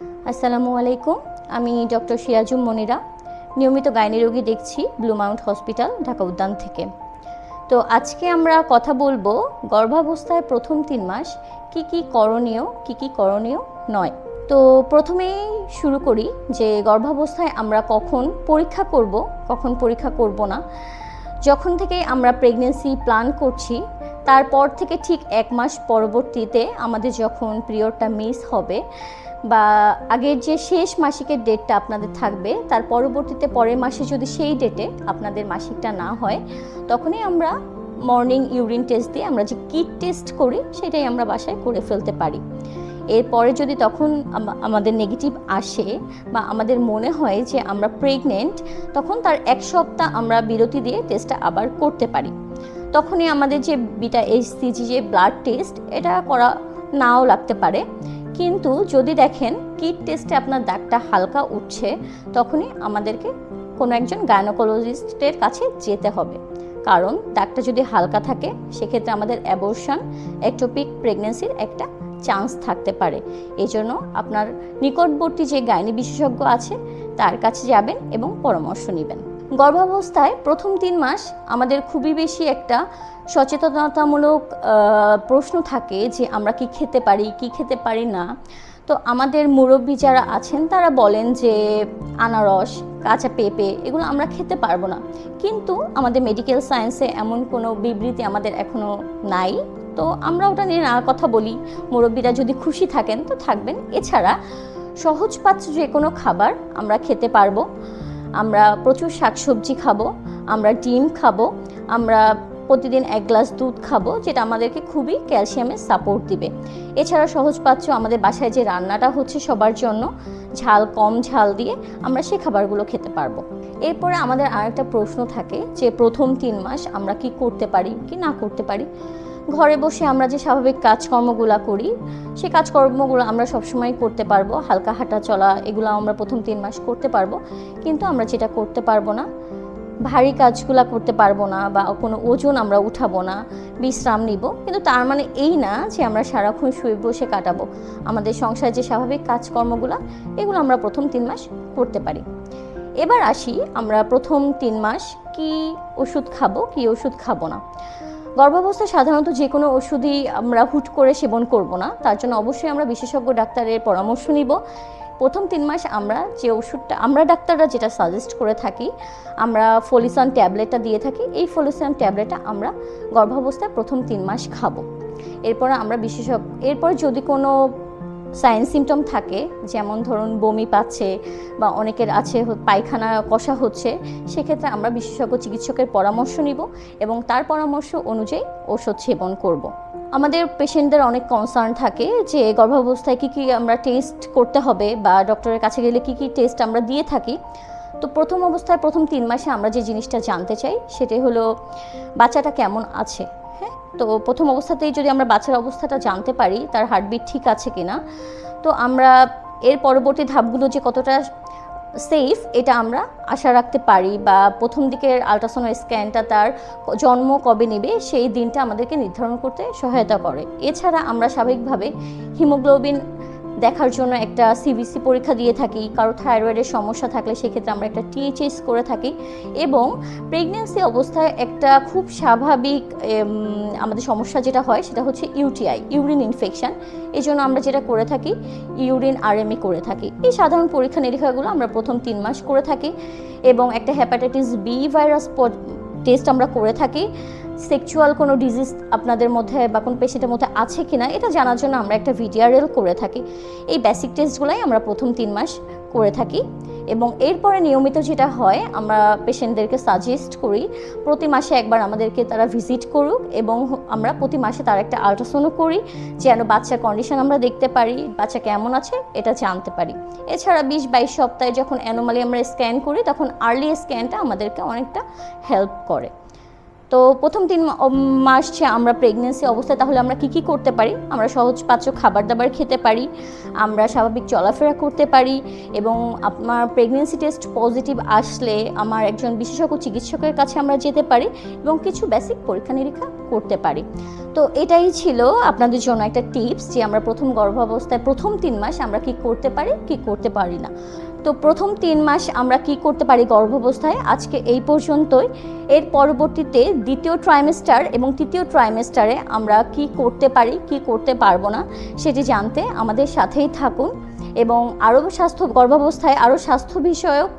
আসসালামু আলাইকুম, আমি ডক্টর সিরাজুম মনিরা, নিয়মিত গাইনি রোগী দেখছি ব্লু মাউন্ট হসপিটাল, ঢাকা উদ্যান থেকে। তো আজকে আমরা কথা বলব গর্ভাবস্থায় প্রথম তিন মাস কি কি করণীয়, কি কি করণীয় নয়। তো প্রথমেই শুরু করি যে গর্ভাবস্থায় আমরা কখন পরীক্ষা করব, কখন পরীক্ষা করব না। যখন থেকে আমরা প্রেগনেন্সি প্ল্যান করছি তারপর থেকে ঠিক এক মাস পরবর্তীতে আমাদের যখন পিরিয়ডটা মিস হবে বা আগের যে শেষ মাসিকের ডেটটা আপনাদের থাকবে, তার পরবর্তীতে পরের মাসে যদি সেই ডেটে আপনাদের মাসিকটা না হয়, তখনই আমরা মর্নিং ইউরিন টেস্ট দিয়ে আমরা যে কিট টেস্ট করি, সেটাই আমরা বাসায় করে ফেলতে পারি। এরপরে যদি তখন আমাদের নেগেটিভ আসে বা আমাদের মনে হয় যে আমরা প্রেগনেন্ট তখন তার এক সপ্তাহ আমরা বিরতি দিয়ে টেস্টটা আবার করতে পারি। তখনই আমাদের যে বিটা এইচসিজি যে ব্লাড টেস্ট এটা করা নাও লাগতে পারে। কিন্তু যদি দেখেন কিট টেস্টে আপনার দাগটা হালকা উঠছে, তখনই আমাদেরকে কোনো একজন গায়নোকোলজিস্টের কাছে যেতে হবে। কারণ দাগটা যদি হালকা থাকে, সেক্ষেত্রে আমাদের অ্যাবর্শন একটোপিক প্রেগনেন্সির একটা চান্স থাকতে পারে। এই জন্য আপনার নিকটবর্তী যে গাইনি বিশেষজ্ঞ আছে, তার কাছে যাবেন এবং পরামর্শ নেবেন। গর্ভাবস্থায় প্রথম তিন মাস আমাদের খুবই বেশি একটা সচেতনতামূলক প্রশ্ন থাকে যে আমরা কি খেতে পারি, কি খেতে পারি না। তো আমাদের মুরব্বী যারা আছেন, তারা বলেন যে আনারস, কাঁচা পেঁপে, এগুলো আমরা খেতে পারব না। কিন্তু আমাদের মেডিকেল সায়েন্সে এমন কোনো বিবৃতি আমাদের এখনও নাই। তো আমরা ওটা নিয়ে না কথা বলি। মুরব্বীরা যদি খুশি থাকেন, তো থাকবেন। এছাড়া সহজপাচ্য যে কোনো খাবার আমরা খেতে পারব। আমরা প্রচুর শাকসবজি খাব, আমরা ডিম খাব, আমরা প্রতিদিন এক গ্লাস দুধ খাব, যেটা আমাদেরকে খুবই ক্যালসিয়ামের সাপোর্ট দিবে। এছাড়া সহজপাচ্য আমাদের বাসায় যে রান্নাটা হচ্ছে সবার জন্য, ঝাল কম ঝাল দিয়ে আমরা সেই খাবারগুলো খেতে পারব। এরপরে আমাদের আরেকটা প্রশ্ন থাকে যে প্রথম তিন মাস আমরা কি করতে পারি, কি না করতে পারি? ঘরে বসে আমরা যে স্বাভাবিক কাজকর্মগুলো করি সেই কাজকর্মগুলো আমরা সবসময় করতে পারব। হালকা হাঁটা চলা, এগুলো আমরা প্রথম তিন মাস করতে পারব। কিন্তু আমরা যেটা করতে পারব না, ভারী কাজগুলো করতে পারব না বা কোনো ওজন আমরা উঠাবো না, বিশ্রাম নিব। কিন্তু তার মানে এই না যে আমরা সারাক্ষণ শুয়ে বসে কাটাবো। আমাদের সংসারে যে স্বাভাবিক কাজকর্মগুলো, এগুলো আমরা প্রথম তিন মাস করতে পারি। এবার আসি আমরা প্রথম তিন মাস কি ওষুধ খাব, কি ওষুধ খাব না। গর্ভাবস্থায় সাধারণত যে কোনো ওষুধই আমরা হুট করে সেবন করব না। তার জন্য অবশ্যই আমরা বিশেষজ্ঞ ডাক্তারের পরামর্শ নিব। প্রথম তিন মাস আমরা যে ওষুধটা, আমরা ডাক্তাররা যেটা সাজেস্ট করে থাকি, আমরা ফলিসন ট্যাবলেটটা দিয়ে থাকি, এই ফলিসন ট্যাবলেটটা আমরা গর্ভাবস্থায় প্রথম তিন মাস খাব। এরপর আমরা বিশেষজ্ঞ, এরপর যদি কোনো সাইন সিমটম থাকে, যেমন ধরুন বমি পাচ্ছে বা অনেকের আছে পায়খানা কষা হচ্ছে, সেক্ষেত্রে আমরা বিশেষজ্ঞ চিকিৎসকের পরামর্শ নিব এবং তার পরামর্শ অনুযায়ী ওষুধ সেবন করব। আমাদের পেশেন্টদের অনেক কনসার্ন থাকে যে গর্ভাবস্থায় কী কী আমরা টেস্ট করতে হবে বা ডক্টরের কাছে গেলে কী কী টেস্ট আমরা দিয়ে থাকি তো প্রথম অবস্থায় প্রথম তিন মাসে আমরা যে জিনিসটা জানতে চাই, সেটাই হলো বাচ্চাটা কেমন আছে তো প্রথম অবস্থাতেই যদি আমরা বাচ্চার অবস্থাটা জানতে পারি, তার হার্টবিট ঠিক আছে কিনা, তো আমরা এর পরবর্তী ধাপগুলো যে কতটা সেফ এটা আমরা আশা রাখতে পারি বা প্রথম দিকের আলট্রাসাউন্ড স্ক্যানটা তার জন্ম কবে নেবে, সেই দিনটা আমাদেরকে নির্ধারণ করতে সহায়তা করে। এছাড়া আমরা স্বাভাবিকভাবে হিমোগ্লোবিন দেখার জন্য একটা সিবিসি পরীক্ষা দিয়ে থাকি, কারও থাইরয়েডের সমস্যা থাকলে সেক্ষেত্রে আমরা একটা টিএইচএস করে থাকি এবং প্রেগনেন্সি অবস্থায় একটা খুব স্বাভাবিক আমাদের সমস্যা যেটা হয় সেটা হচ্ছে ইউটিআই ইউরিন ইনফেকশন এই জন্য আমরা যেটা করে থাকি ইউরিন আরএমএ করে থাকি। এই সাধারণ পরীক্ষা নিরীক্ষাগুলো আমরা প্রথম তিন মাস করে থাকি এবং একটা হ্যাপাটাইটিস বি ভাইরাস টেস্ট আমরা করে থাকি। সেক্সুয়াল কোনো ডিজিজ আপনাদের মধ্যে বা কোনো পেশেন্টের মধ্যে আছে কি না এটা জানার জন্য আমরা একটা ভিডিআরএল করে থাকি। এই বেসিক টেস্টগুলাই আমরা প্রথম তিন মাস করে থাকি এবং এরপরে নিয়মিত যেটা হয়, আমরা পেশেন্টদেরকে সাজেস্ট করি, প্রতি মাসে একবার আমাদেরকে তারা ভিজিট করুক এবং আমরা প্রতি মাসে তার একটা আল্ট্রাসাউন্ডও করি, যেন বাচ্চার কন্ডিশন আমরা দেখতে পারি, বাচ্চা কেমন আছে এটা জানতে পারি। এছাড়া বিশ বাইশ সপ্তাহে যখন অ্যানোমালি আমরা স্ক্যান করি, তখন আর্লি স্ক্যানটা আমাদেরকে অনেকটা হেল্প করে। তো প্রথম তিন মাস আমরা প্রেগনেন্সি অবস্থায়, তাহলে আমরা কি কি করতে পারি? আমরা সহজ পাচ্য খাবার দাবার খেতে পারি, আমরা স্বাভাবিক চলাফেরা করতে পারি, এবং আপনার প্রেগনেন্সি টেস্ট পজিটিভ আসলে আমার একজন বিশেষজ্ঞ চিকিৎসকের কাছে আমরা যেতে পারি, এবং কিছু বেসিক পরীক্ষা নিরীক্ষা করতে পারি। তো এটাই ছিল আপনাদের জন্য একটা টিপস যে আমরা প্রথম গর্ভাবস্থায় প্রথম তিন মাস আমরা কি করতে পারি, কি করতে পারি না। তো প্রথম তিন মাস আমরা কি করতে পারি গর্ভাবস্থায়? আজকে এই পর্যন্তই। এর পরবর্তীতে দ্বিতীয় ট্রাইমেস্টার এবং তৃতীয় ট্রাইমেস্টারে আমরা কি করতে পারি, কি করতে পারব না, সেটি জানতে আমাদের সাথেই থাকুন এবং আরও স্বাস্থ্য, গর্ভাবস্থায় আরও স্বাস্থ্য বিষয়ক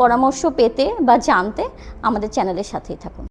পরামর্শ পেতে বা জানতে আমাদের চ্যানেলের সাথেই থাকুন।